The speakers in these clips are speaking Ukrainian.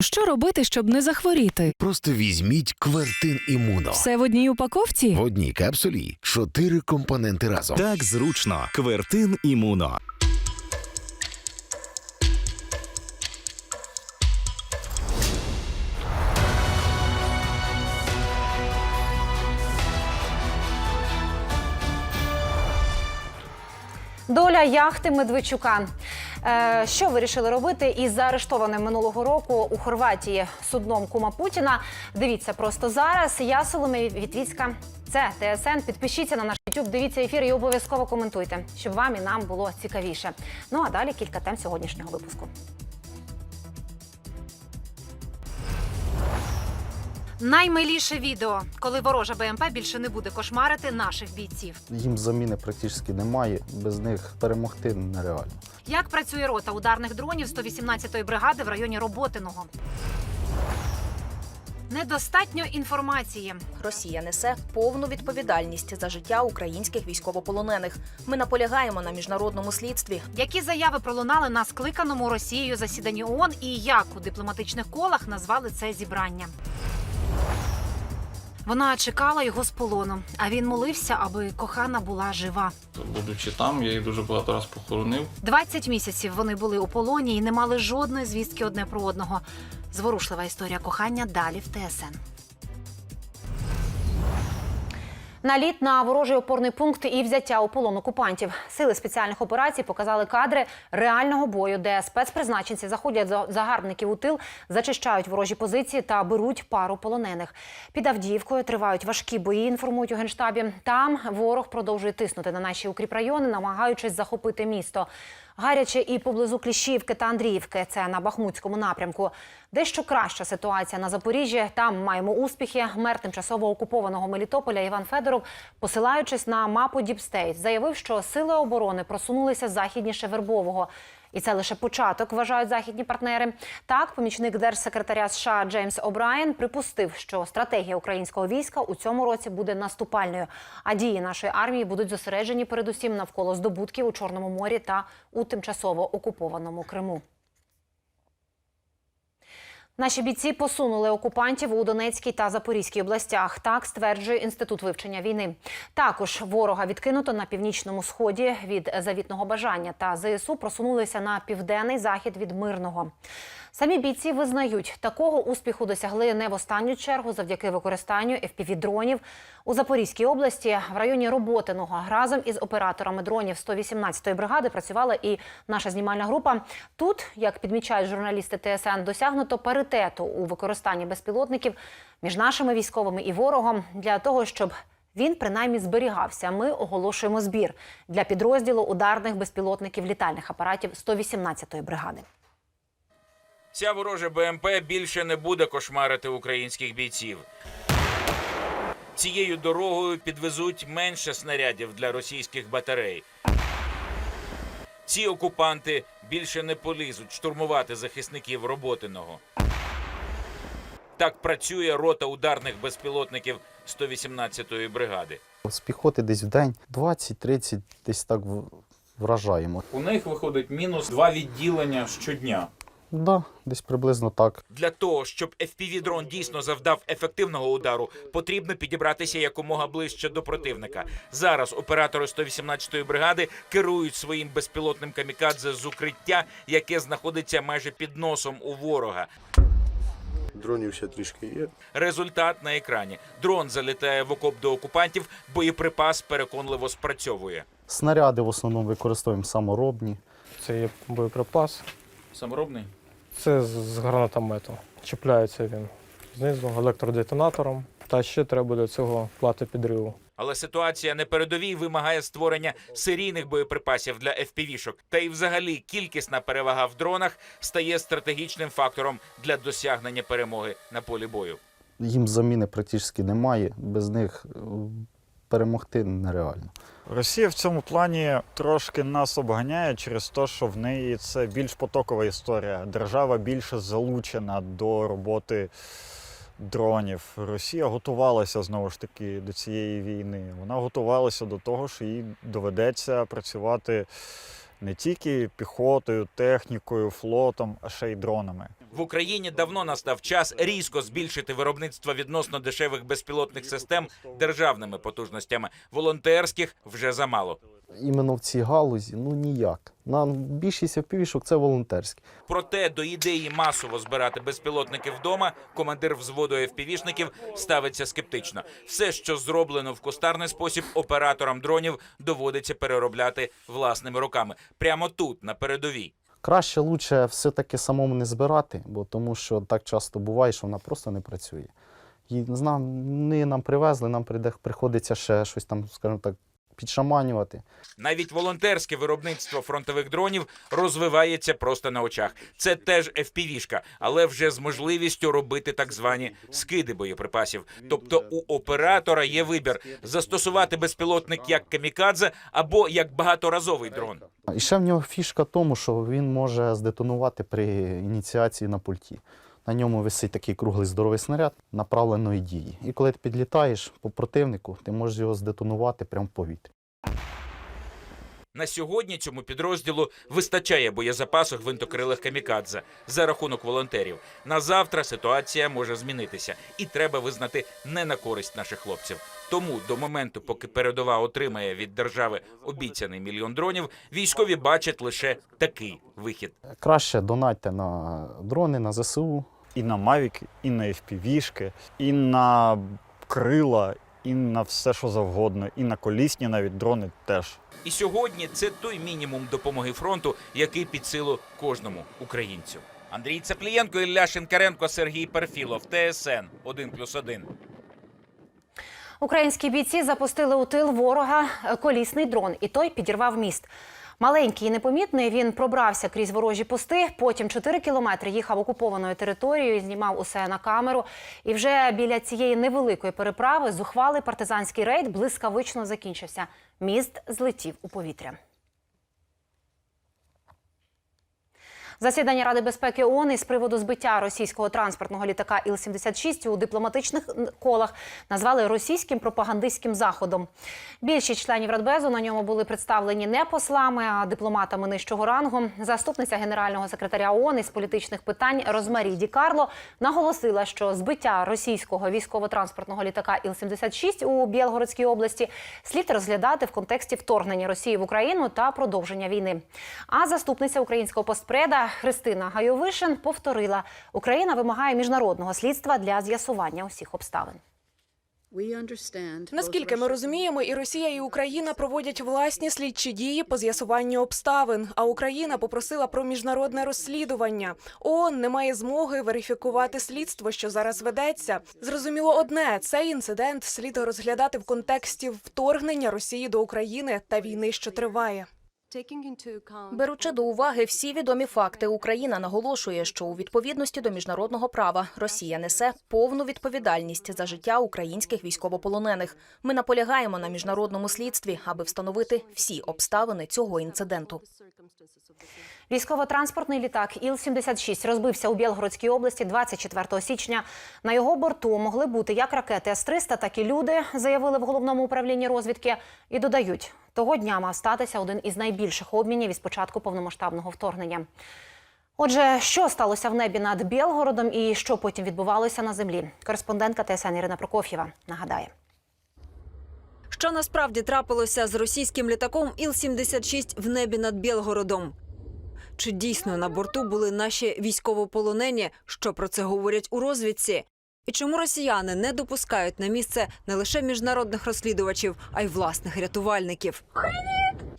Що робити, щоб не захворіти? Просто візьміть Квертин Імуно. Все в одній упаковці? В одній капсулі чотири компоненти разом. Так зручно. Квертин імуно. Доля яхти Медведчука. Е, що вирішили робити із заарештованим минулого року у Хорватії судном кума Путіна? Дивіться просто зараз. Я Соломія Вітвіцька. Це ТСН. Підпишіться на наш YouTube, дивіться ефір і обов'язково коментуйте, щоб вам і нам було цікавіше. Ну а далі кілька тем сьогоднішнього випуску. Наймиліше відео, коли ворожа БМП більше не буде кошмарити наших бійців. Їм заміни практично немає. Без них перемогти нереально. Як працює рота ударних дронів 118-ї бригади в районі Роботиного? Недостатньо інформації. Росія несе повну відповідальність за життя українських військовополонених. Ми наполягаємо на міжнародному слідстві. Які заяви пролунали на скликаному Росією засіданні ООН і як у дипломатичних колах назвали це зібрання? Вона чекала його з полону, а він молився, аби кохана була жива. Будучи там, я її дуже багато раз похоронив. 20 місяців вони були у полоні і не мали жодної звістки одне про одного. Зворушлива історія кохання далі в ТСН. Наліт на ворожий опорний пункт і взяття у полон окупантів. Сили спеціальних операцій показали кадри реального бою, де спецпризначенці заходять за загарбників у тил, зачищають ворожі позиції та беруть пару полонених. Під Авдіївкою тривають важкі бої. Інформують у генштабі. Там ворог продовжує тиснути на наші укріпрайони, намагаючись захопити місто. Гаряче і поблизу Кліщівки та Андріївки. Це на Бахмутському напрямку. Дещо краща ситуація на Запоріжжі. Там маємо успіхи. Мер тимчасово окупованого Мелітополя Іван Федоров, посилаючись на мапу Діпстейт, заявив, що сили оборони просунулися західніше Вербового. І це лише початок, вважають західні партнери. Так, помічник держсекретаря США Джеймс О'Брайен припустив, що стратегія українського війська у цьому році буде наступальною, а дії нашої армії будуть зосереджені передусім навколо здобутків у Чорному морі та у тимчасово окупованому Криму. Наші бійці посунули окупантів у Донецькій та Запорізькій областях. Так стверджує інститут вивчення війни. Також ворога відкинуто на північному сході від завітного бажання. Та ЗСУ просунулися на південний захід від мирного. Самі бійці визнають, такого успіху досягли не в останню чергу завдяки використанню FPV-дронів у Запорізькій області в районі Роботиного. Разом із операторами дронів 118-ї бригади працювала і наша знімальна група. Тут, як підмічають журналісти ТСН, досягнуто паритету у використанні безпілотників між нашими військовими і ворогом для того, щоб він принаймні зберігався. Ми оголошуємо збір для підрозділу ударних безпілотників літальних апаратів 118-ї бригади. Ця ворожа БМП більше не буде кошмарити українських бійців. Цією дорогою підвезуть менше снарядів для російських батарей. Ці окупанти більше не полізуть штурмувати захисників Роботиного. Так працює рота ударних безпілотників 118-ї бригади. З піхоти десь в день 20-30 десь так вражаємо. У них виходить мінус два відділення щодня. Да, десь приблизно так. Для того, щоб FPV-дрон дійсно завдав ефективного удару, потрібно підібратися якомога ближче до противника. Зараз оператори 118-ї бригади керують своїм безпілотним камікадзе з укриття, яке знаходиться майже під носом у ворога. Дронів ще трішки є. Результат на екрані. Дрон залітає в окоп до окупантів, боєприпас переконливо спрацьовує. Снаряди в основному використовуємо саморобні. Це є боєприпас. Саморобний. Це з- з гранатомету. Чіпляється він знизу електродетонатором. Та ще треба до цього плати підриву. Але ситуація на передовій вимагає створення серійних боєприпасів для FPV-шок. Та й взагалі кількісна перевага в дронах стає стратегічним фактором для досягнення перемоги на полі бою. Їм заміни практично немає. Без них е, перемогти нереально. Росія в цьому плані трошки нас обганяє через те, що в неї це більш потокова історія. Держава більше залучена до роботи дронів. Росія готувалася знову ж таки до цієї війни. Вона готувалася до того, що їй доведеться працювати Не тільки піхотою, технікою, флотом, а ще й дронами. В Україні давно настав час різко збільшити виробництво відносно дешевих безпілотних систем державними потужностями. Волонтерських вже замало. Іменно в цій галузі ну ніяк. Нам більшість впівішок це волонтерські. Проте до ідеї масово збирати безпілотники вдома командир взводу FPV-шників ставиться скептично. Все, що зроблено в кустарний спосіб, операторам дронів доводиться переробляти власними руками прямо тут, на передовій. Краще лучше все-таки самому не збирати, бо тому що так часто буває, що вона просто не працює. І не нам привезли, нам приходиться ще щось там, скажімо так, підшаманювати. Навіть волонтерське виробництво фронтових дронів розвивається просто на очах. Це теж FPV-шка, але вже з можливістю робити так звані скиди боєприпасів. Тобто у оператора є вибір застосувати безпілотник як камікадзе або як багаторазовий дрон. І ще в нього фішка в тому, що він може здетонувати при ініціації на пульті. На ньому висить такий круглий здоровий снаряд направленої дії. І коли ти підлітаєш по противнику, ти можеш його здетонувати прямо в повітрі. На сьогодні цьому підрозділу вистачає боєзапасу гвинтокрилих камікадзе за рахунок волонтерів. На завтра ситуація може змінитися, і треба визнати не на користь наших хлопців. Тому до моменту, поки передова отримає від держави обіцяний мільйон дронів, військові бачать лише такий вихід. Краще донатьте на дрони, на ЗСУ. І на Мавіки, і на FPV-шки, і на крила, і на все, що завгодно, і на колісні навіть дрони теж. І сьогодні це той мінімум допомоги фронту, який під силу кожному українцю. Андрій Цеплієнко, Ілля Шинкаренко, Сергій Перфілов, ТСН 1+,1. Українські бійці запустили у тил ворога колісний дрон, і той підірвав міст. Маленький і непомітний він пробрався крізь ворожі пости. Потім 4 кілометри їхав окупованою територією, знімав усе на камеру. І вже біля цієї невеликої переправи зухвалий партизанський рейд блискавично закінчився. Міст злетів у повітря. Засідання Ради безпеки ООН із приводу збиття російського транспортного літака Іл-76 у дипломатичних колах назвали російським пропагандистським заходом. Більшість членів Радбезу на ньому були представлені не послами, а дипломатами нижчого рангу. Заступниця генерального секретаря ООН із політичних питань Розмарі Ді Карло наголосила, що збиття російського військово-транспортного літака Іл-76 у Білгородській області слід розглядати в контексті вторгнення Росії в Україну та продовження війни. А заступниця українського постпреда Христина Гайовишин повторила: Україна вимагає міжнародного слідства для з'ясування усіх обставин. Наскільки ми розуміємо, і Росія, і Україна проводять власні слідчі дії по з'ясуванню обставин. А Україна попросила про міжнародне розслідування. ООН не має змоги верифікувати слідство, що зараз ведеться. Зрозуміло одне: цей інцидент слід розглядати в контексті вторгнення Росії до України та війни, що триває. Беручи до уваги всі відомі факти, Україна наголошує, що у відповідності до міжнародного права Росія несе повну відповідальність за життя українських військовополонених. Ми наполягаємо на міжнародному слідстві, аби встановити всі обставини цього інциденту. Військово-транспортний літак Іл-76 розбився у Білгородській області 24 січня. На його борту могли бути як ракети С-300, так і люди, заявили в головному управлінні розвідки. І додають, того дня мав статися один із найбільших обмінів із початку повномасштабного вторгнення. Отже, що сталося в небі над Білгородом і що потім відбувалося на землі? Кореспондентка ТСН Ірина Прокоф'єва нагадає. Що насправді трапилося з російським літаком Іл-76 в небі над Білгородом? Чи дійсно на борту були наші військовополонені? Що про це говорять у розвідці? І чому росіяни не допускають на місце не лише міжнародних розслідувачів, а й власних рятувальників?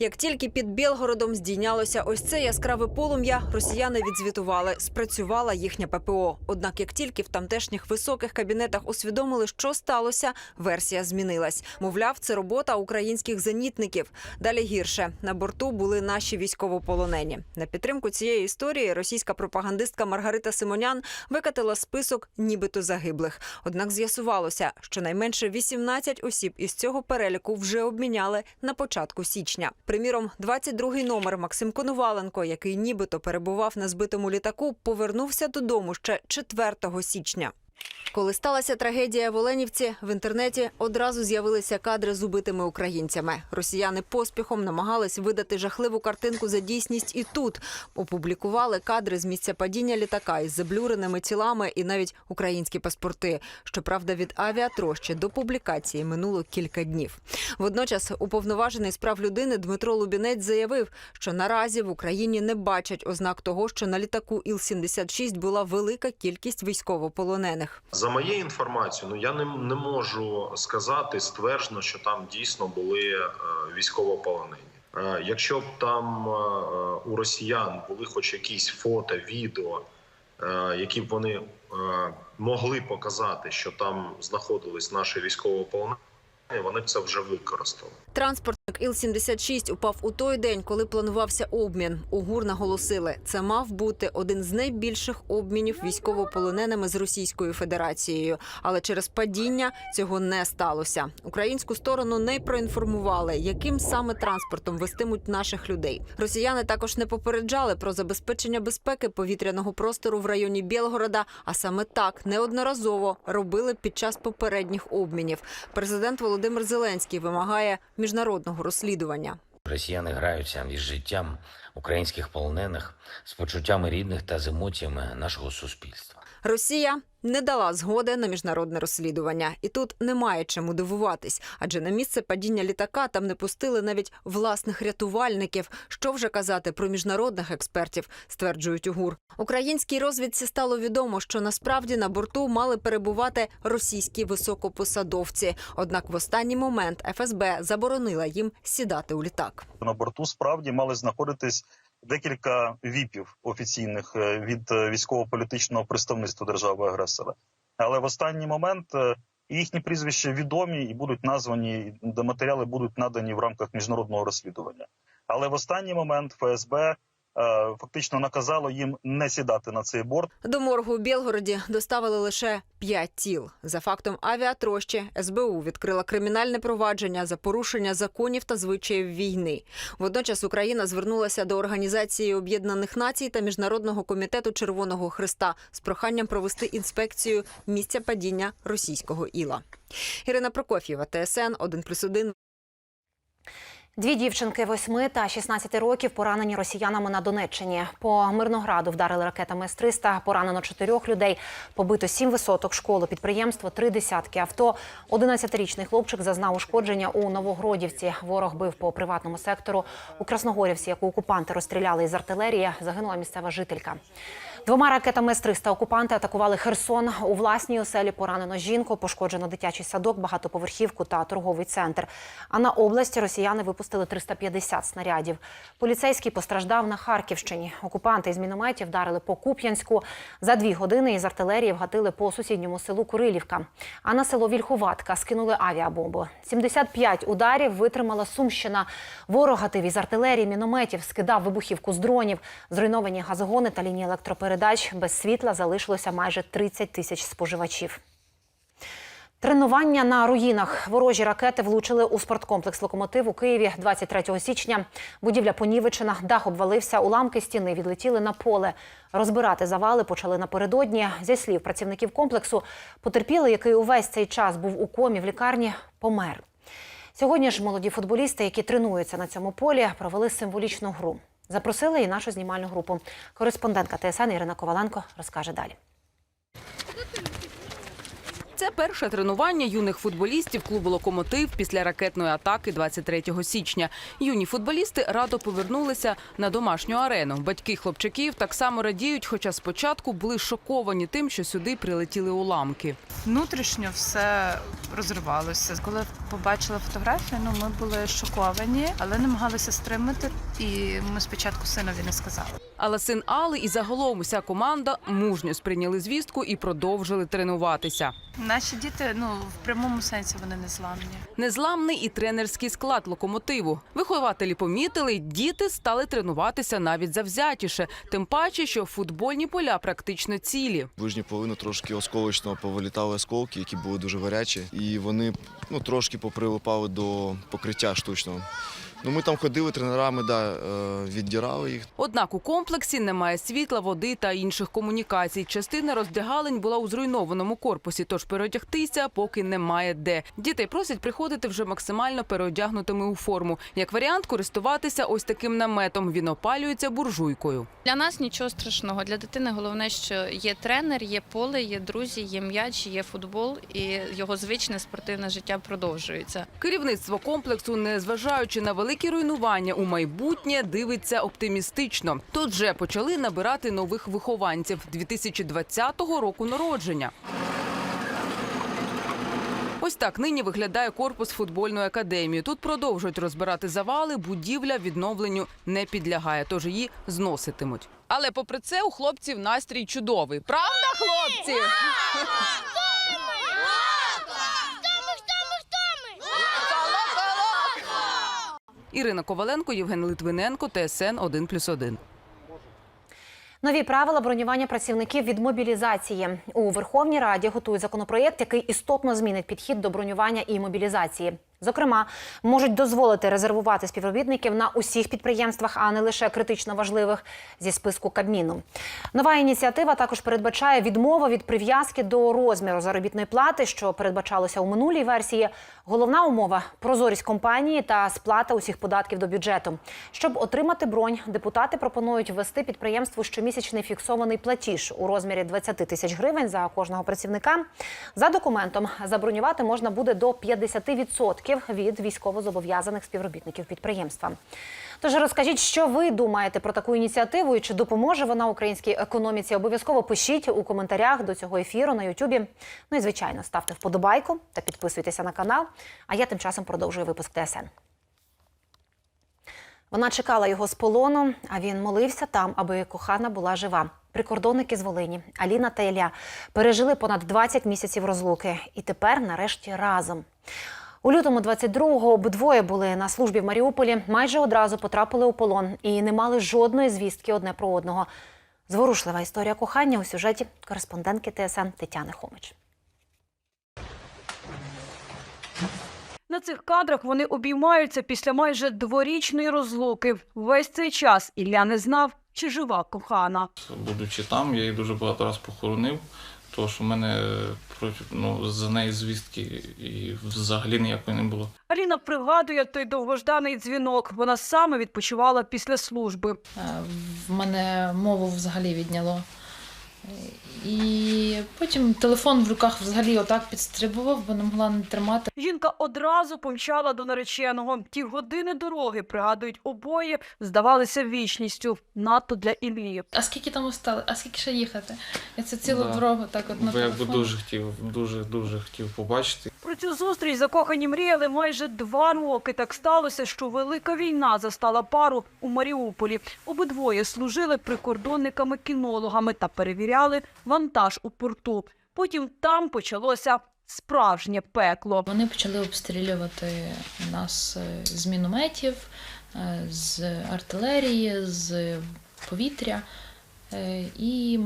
Як тільки під Білгородом здійнялося ось це яскраве полум'я, росіяни відзвітували, спрацювала їхня ППО. Однак, як тільки в тамтешніх високих кабінетах усвідомили, що сталося, версія змінилась. Мовляв, це робота українських зенітників. Далі гірше на борту були наші військовополонені. На підтримку цієї історії російська пропагандистка Маргарита Симонян викатила список нібито загиблих. Однак з'ясувалося, що найменше 18 осіб із цього переліку вже обміняли на початку січня. Приміром, 22-й номер Максим Коноваленко, який нібито перебував на збитому літаку, повернувся додому ще 4 січня. Коли сталася трагедія в Оленівці, в інтернеті одразу з'явилися кадри з убитими українцями. Росіяни поспіхом намагались видати жахливу картинку за дійсність і тут. Опублікували кадри з місця падіння літака із заблюреними тілами і навіть українські паспорти. Щоправда, від авіатрощі до публікації минуло кілька днів. Водночас, уповноважений з прав людини Дмитро Лубінець заявив, що наразі в Україні не бачать ознак того, що на літаку Іл-76 була велика кількість військовополонених. За моєю інформацією, ну я не, не можу сказати стверджено, що там дійсно були е, військовополонені. Е, якщо б там е, у росіян були хоч якісь фото, відео, е, які б вони е, могли показати, що там знаходились наші військовополонені, вони б це вже використали. Транспортник Іл-76 упав у той день, коли планувався обмін. У ГУР наголосили, це мав бути один з найбільших обмінів військовополоненими з Російською Федерацією. Але через падіння цього не сталося. Українську сторону не проінформували, яким саме транспортом вестимуть наших людей. Росіяни також не попереджали про забезпечення безпеки повітряного простору в районі Білгорода. А саме так неодноразово робили під час попередніх обмінів. Президент Володимир Зеленський вимагає міжнародного розслідування. Росіяни граються із життям українських полонених, з почуттями рідних та з емоціями нашого суспільства. Росія не дала згоди на міжнародне розслідування, і тут немає чому дивуватись, адже на місце падіння літака там не пустили навіть власних рятувальників. Що вже казати про міжнародних експертів, стверджують у ГУР. Українській розвідці стало відомо, що насправді на борту мали перебувати російські високопосадовці. Однак в останній момент ФСБ заборонила їм сідати у літак. На борту справді мали знаходитись декілька віпів офіційних е, від е, військово-політичного представництва держави-агресора. Але в останній момент е, їхні прізвища відомі і будуть названі, де матеріали будуть надані в рамках міжнародного розслідування. Але в останній момент ФСБ фактично наказало їм не сідати на цей борт. До моргу у Білгороді доставили лише п'ять тіл. За фактом авіатрощі СБУ відкрила кримінальне провадження за порушення законів та звичаїв війни. Водночас Україна звернулася до Організації Об'єднаних Націй та Міжнародного комітету Червоного Христа з проханням провести інспекцію місця падіння російського іла. Ірина Прокоф'єва, ТСН 1+,1. Дві дівчинки 8 та 16 років поранені росіянами на Донеччині. По Мирнограду вдарили ракетами С-300, поранено чотирьох людей, побито сім висоток школи, підприємство, три десятки авто. 11-річний хлопчик зазнав ушкодження у Новогродівці. Ворог бив по приватному сектору. У Красногорівці, яку окупанти розстріляли із артилерії, загинула місцева жителька. Двома ракетами С-300 окупанти атакували Херсон. У власній оселі поранено жінку, пошкоджено дитячий садок, багатоповерхівку та торговий центр. А на області росіяни випустили 350 снарядів. Поліцейський постраждав на Харківщині. Окупанти із мінометів вдарили по Куп'янську. За дві години із артилерії вгатили по сусідньому селу Курилівка. А на село Вільхуватка скинули авіабомбу. 75 ударів витримала Сумщина. Ворог гатив із артилерії, мінометів, скидав вибухівку з дронів. Зруйновані газогони та лінії електропередач. Без світла залишилося майже 30 тисяч споживачів. Тренування на руїнах. Ворожі ракети влучили у спорткомплекс «Локомотив» у Києві 23 січня. Будівля понівечена, дах обвалився, уламки стіни відлетіли на поле. Розбирати завали почали напередодні. Зі слів працівників комплексу, потерпілий, який увесь цей час був у комі в лікарні, помер. Сьогодні ж молоді футболісти, які тренуються на цьому полі, провели символічну гру. Запросили і нашу знімальну групу. Кореспондентка ТСН Ірина Коваленко розкаже далі. Це перше тренування юних футболістів клубу Локомотив після ракетної атаки 23 січня. Юні футболісти радо повернулися на домашню арену. Батьки хлопчаків так само радіють, хоча спочатку були шоковані тим, що сюди прилетіли уламки. Внутрішньо все розривалося. Коли побачили фотографію, ну ми були шоковані, але намагалися стримати. І ми спочатку синові не сказали. Але син Алли і загалом уся команда мужньо сприйняли звістку і продовжили тренуватися. Наші діти, ну в прямому сенсі вони не зламні. Незламний і тренерський склад локомотиву. Вихователі помітили, діти стали тренуватися навіть завзятіше. Тим паче, що футбольні поля практично цілі. Ближню половину трошки осколочного повилітали осколки, які були дуже гарячі, і вони ну трошки поприлипали до покриття штучного. Ну, ми там ходили тренерами, да, е, віддирали їх. Однак у комплексі немає світла, води та інших комунікацій. Частина роздягалень була у зруйнованому корпусі, тож переодягтися поки немає де. Дітей просять приходити вже максимально переодягнутими у форму. Як варіант, користуватися ось таким наметом. Він опалюється буржуйкою. Для нас нічого страшного. Для дитини головне, що є тренер, є поле, є друзі, є м'яч, є футбол, і його звичне спортивне життя продовжується. Керівництво комплексу, незважаючи на великі руйнування у майбутнє, дивиться оптимістично. Тут вже почали набирати нових вихованців 2020 року народження. Ось так нині виглядає корпус футбольної академії. Тут продовжують розбирати завали. Будівля відновленню не підлягає, тож її зноситимуть. Але попри це у хлопців настрій чудовий. Правда, хлопці? Ірина Коваленко, Євген Литвиненко, ТСН 1+,1. Нові правила бронювання працівників від мобілізації у Верховній Раді готують законопроєкт, який істотно змінить підхід до бронювання і мобілізації. Зокрема, можуть дозволити резервувати співробітників на усіх підприємствах, а не лише критично важливих зі списку Кабміну. Нова ініціатива також передбачає відмову від прив'язки до розміру заробітної плати, що передбачалося у минулій версії. Головна умова прозорість компанії та сплата усіх податків до бюджету. Щоб отримати бронь, депутати пропонують ввести підприємству щомісячний фіксований платіж у розмірі 20 тисяч гривень за кожного працівника. За документом забронювати можна буде до 50% від військовозобов'язаних співробітників підприємства. Тож розкажіть, що ви думаєте про таку ініціативу і чи допоможе вона українській економіці? Обов'язково пишіть у коментарях до цього ефіру на Ютубі. Ну і звичайно, ставте вподобайку та підписуйтеся на канал. А я тим часом продовжую випуск ТСН. Вона чекала його з полону, а він молився там, аби кохана була жива. Прикордонники з Волині Аліна та Ілля пережили понад 20 місяців розлуки і тепер, нарешті, разом. У лютому 22-го обидвоє були на службі в Маріуполі, майже одразу потрапили у полон і не мали жодної звістки одне про одного. Зворушлива історія кохання у сюжеті кореспондентки ТСН Тетяни Хомич. На цих кадрах вони обіймаються після майже дворічної розлуки. Весь цей час Ілля не знав, чи жива кохана. Будучи там, я її дуже багато разів похоронив, тому що в мене ну, за неї звістки і взагалі ніякої не було. Аліна пригадує той довгожданий дзвінок. Вона саме відпочивала після служби. В мене мову взагалі відняло. І потім телефон в руках взагалі отак підстрибував, бо не могла не тримати. Жінка одразу помчала до нареченого. Ті години дороги, пригадують обоє, здавалися вічністю. Надто для Іллі. А скільки там осталось? А скільки ще їхати? Я це цілу Да. дорогу так от на Бо якби телефон. дуже хотів, дуже дуже хотів побачити. Про цю зустріч закохані мріяли майже два роки. Так сталося, що велика війна застала пару у Маріуполі. Обидвоє служили прикордонниками-кінологами та перевіряли вантаж у порту. Потім там почалося справжнє пекло. Вони почали обстрілювати нас е, з мінометів, е, з артилерії, з повітря. Е, І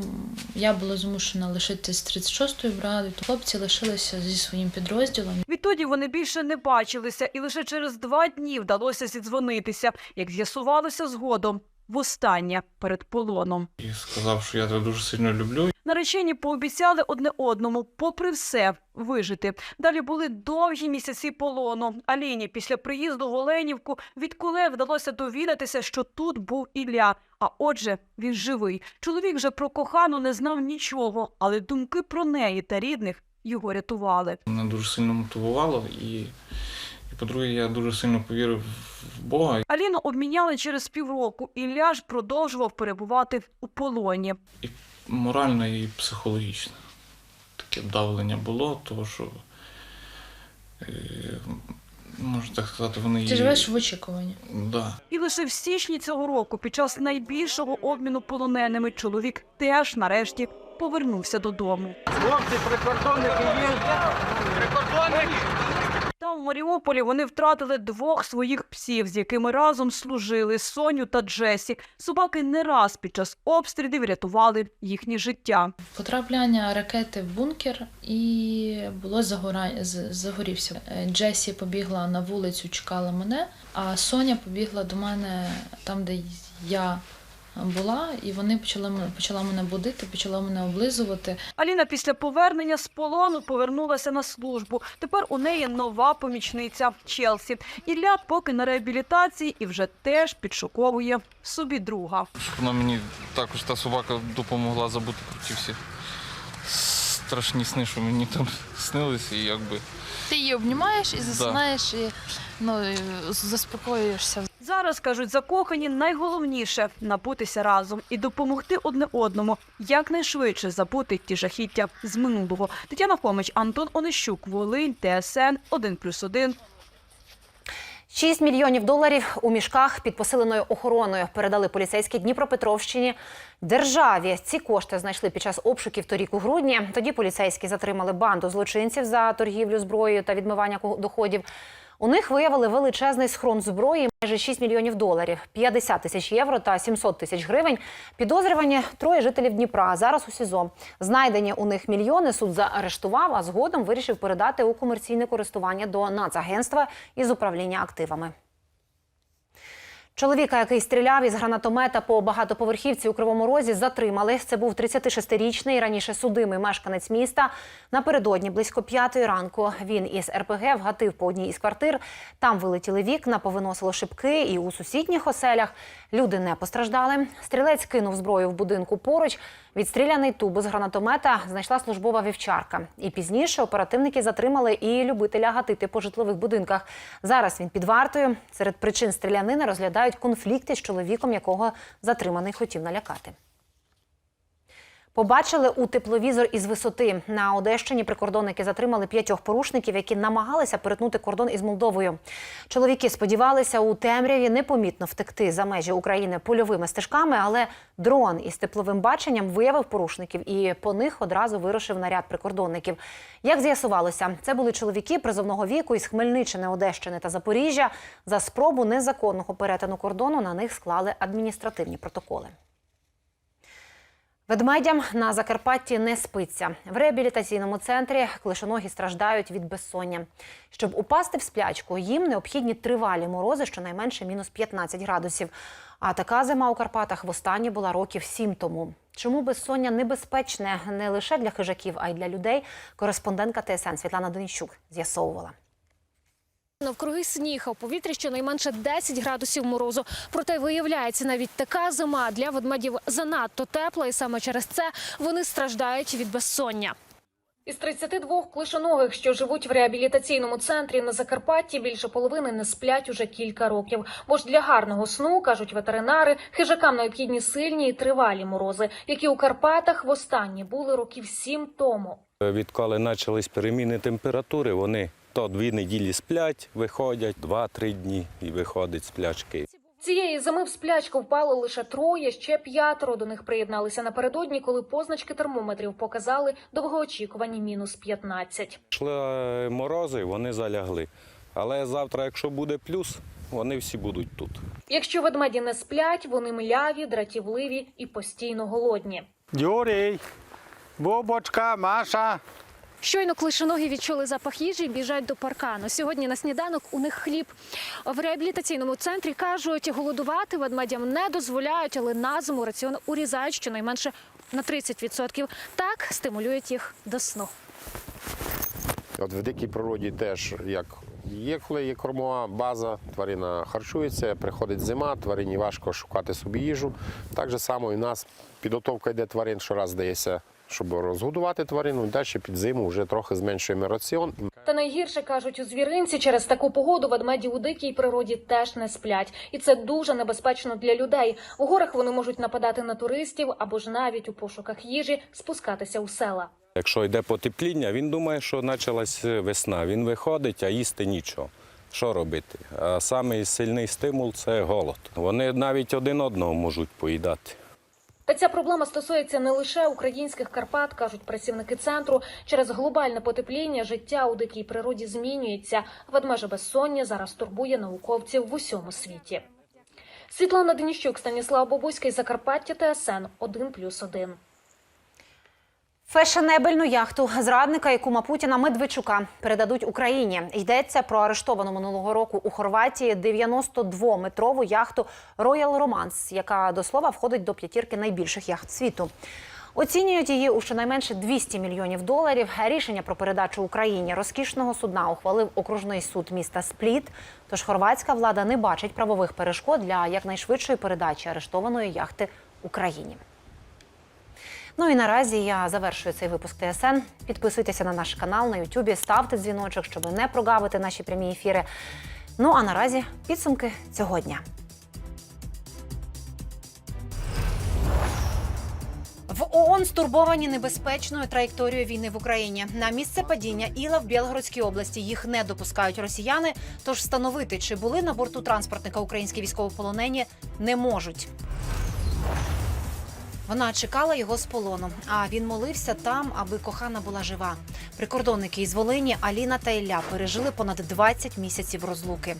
я була змушена лишитися з 36-ї бригади, то хлопці лишилися зі своїм підрозділом. Відтоді вони більше не бачилися, і лише через два дні вдалося зідзвонитися, як з'ясувалося згодом. Востаннє перед полоном. І сказав, що я тебе дуже сильно люблю. Наречені пообіцяли одне одному, попри все, вижити. Далі були довгі місяці полону. Аліні після приїзду в Оленівку від куле вдалося довідатися, що тут був Ілля. А отже, він живий. Чоловік же про кохану не знав нічого, але думки про неї та рідних його рятували. Мене дуже сильно мотивувало і, і по-друге, я дуже сильно повірив в Бога. Аліну обміняли через півроку. Ілля ж продовжував перебувати у полоні. Морально і психологічно. Таке давлення було, тому що, е, можна так сказати, вони Ти живеш в очікуванні. Да. І лише в січні цього року, під час найбільшого обміну полоненими, чоловік теж нарешті повернувся додому. Хлопці, прикордонники є. Прикордонники. В Маріуполі, вони втратили двох своїх псів, з якими разом служили Соню та Джесі. Собаки не раз під час обстрілів рятували їхнє життя. Потрапляння ракети в бункер і було загора... загорівся. Е, Джесі побігла на вулицю, чекала мене, а Соня побігла до мене там, де я була, і вони почали почала мене будити, почала мене облизувати. Аліна після повернення з полону повернулася на службу. Тепер у неї нова помічниця Челсі. Ілля поки на реабілітації і вже теж підшуковує собі друга. Вона мені також та собака допомогла забути про ті всі страшні сни, що мені там снилися, і якби. Ти її обнімаєш і засинаєш, і ну, заспокоюєшся. Зараз кажуть, закохані найголовніше напутися разом і допомогти одне одному якнайшвидше забути ті жахіття з минулого. Тетяна Хомич, Антон Онищук, Волинь, ТСН 1+,1. 6 мільйонів доларів у мішках під посиленою охороною передали поліцейські Дніпропетровщині державі. Ці кошти знайшли під час обшуків торік у грудні. Тоді поліцейські затримали банду злочинців за торгівлю зброєю та відмивання доходів. У них виявили величезний схрон зброї, майже 6 мільйонів доларів, 50 тисяч євро та 700 тисяч гривень. Підозрювані троє жителів Дніпра. Зараз у СІЗО. Знайдені у них мільйони суд заарештував, а згодом вирішив передати у комерційне користування до Нацагентства із управління активами. Чоловіка, який стріляв із гранатомета по багатоповерхівці у Кривому Розі, затримали. Це був 36-річний, раніше судимий мешканець міста. Напередодні близько п'ятої ранку він із РПГ вгатив по одній із квартир. Там вилетіли вікна, повиносило шибки, і у сусідніх оселях люди не постраждали. Стрілець кинув зброю в будинку поруч. Відстріляний туб з гранатомета знайшла службова вівчарка. І пізніше оперативники затримали і любителя гатити по житлових будинках. Зараз він під вартою. Серед причин стрілянини розглядають конфлікти з чоловіком, якого затриманий хотів налякати. Побачили у тепловізор із висоти. На Одещині прикордонники затримали п'ятьох порушників, які намагалися перетнути кордон із Молдовою. Чоловіки сподівалися у темряві непомітно втекти за межі України польовими стежками, але дрон із тепловим баченням виявив порушників і по них одразу вирушив наряд прикордонників. Як з'ясувалося, це були чоловіки призовного віку із Хмельниччини, Одещини та Запоріжжя. За спробу незаконного перетину кордону на них склали адміністративні протоколи. Ведмедям на Закарпатті не спиться. В реабілітаційному центрі клишоногі страждають від безсоння. Щоб упасти в сплячку, їм необхідні тривалі морози, щонайменше мінус 15 градусів. А така зима у Карпатах востаннє була років сім тому. Чому безсоння небезпечне не лише для хижаків, а й для людей? Кореспондентка ТСН Світлана Денищук з'ясовувала. Навкруги сніг, а у повітрі щонайменше 10 градусів морозу. Проте виявляється, навіть така зима для ведмедів занадто тепла, і саме через це вони страждають від безсоння. Із 32 клишоногих, що живуть в реабілітаційному центрі на Закарпатті, більше половини не сплять уже кілька років. Бо ж для гарного сну, кажуть ветеринари, хижакам необхідні сильні і тривалі морози, які у Карпатах востаннє були років сім тому. Відколи почались переміни температури, вони то дві неділі сплять, виходять, два-три дні і виходять сплячки. Цієї зими в сплячку впало лише троє, ще п'ятеро до них приєдналися напередодні, коли позначки термометрів показали довгоочікувані мінус 15. Йшли е, морози, вони залягли. Але завтра, якщо буде плюс, вони всі будуть тут. Якщо ведмеді не сплять, вони мляві, дратівливі і постійно голодні. Юрій, Бубочка, Маша. Щойно клишоногі відчули запах їжі і біжать до паркану. Сьогодні на сніданок у них хліб. В реабілітаційному центрі кажуть, голодувати ведмедям не дозволяють, але на зиму раціон урізають щонайменше на 30%. Так стимулюють їх до сну. От в дикій природі теж як є, коли є кормова база, тварина харчується, приходить зима, тварині важко шукати собі їжу. Так же само і в нас підготовка йде тварин, щораз здається, щоб розгодувати тварину. Далі під зиму вже трохи зменшуємо раціон. Та найгірше кажуть у звіринці через таку погоду ведмеді у дикій природі теж не сплять, і це дуже небезпечно для людей. У горах вони можуть нападати на туристів або ж навіть у пошуках їжі спускатися у села. Якщо йде потепління, він думає, що почалась весна. Він виходить, а їсти нічого. Що робити? А самий сильний стимул це голод. Вони навіть один одного можуть поїдати. Та ця проблема стосується не лише українських Карпат, кажуть працівники центру. Через глобальне потепління життя у дикій природі змінюється. Ведмеже безсоння зараз турбує науковців в усьому світі. Світлана Деніщук, Станіслав Бобуський, Закарпаття, ТСН 1+,1. Фешенебельну яхту зрадника і кума Путіна Медведчука передадуть Україні. Йдеться про арештовану минулого року у Хорватії 92-метрову яхту Royal Romance, яка до слова входить до п'ятірки найбільших яхт світу. Оцінюють її у щонайменше 200 мільйонів доларів. Рішення про передачу Україні розкішного судна ухвалив окружний суд міста Спліт. Тож хорватська влада не бачить правових перешкод для якнайшвидшої передачі арештованої яхти Україні. Ну і наразі я завершую цей випуск ТСН. Підписуйтеся на наш канал на Ютубі, ставте дзвіночок, щоб не прогавити наші прямі ефіри. Ну а наразі підсумки цього дня. В ООН стурбовані небезпечною траєкторією війни в Україні. На місце падіння Іла в Білгородській області їх не допускають росіяни. Тож встановити, чи були на борту транспортника українські військовополонені, не можуть. Вона чекала його з полону, а він молився там, аби кохана була жива. Прикордонники із Волині Аліна та Ілля пережили понад 20 місяців розлуки.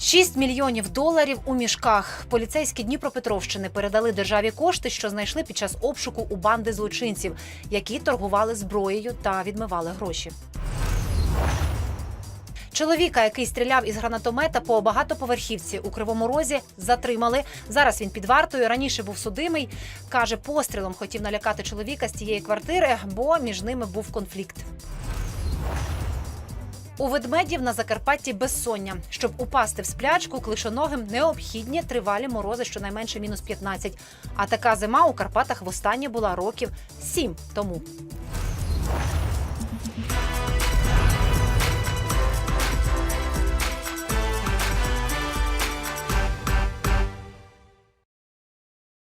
6 мільйонів доларів у мішках. Поліцейські Дніпропетровщини передали державі кошти, що знайшли під час обшуку у банди злочинців, які торгували зброєю та відмивали гроші. Чоловіка, який стріляв із гранатомета по багатоповерхівці у Кривому Розі, затримали. Зараз він під вартою. Раніше був судимий. Каже, пострілом хотів налякати чоловіка з тієї квартири, бо між ними був конфлікт. У ведмедів на Закарпатті безсоння. Щоб упасти в сплячку, клишоногим необхідні тривалі морози, щонайменше мінус 15. А така зима у Карпатах востаннє була років 7 тому.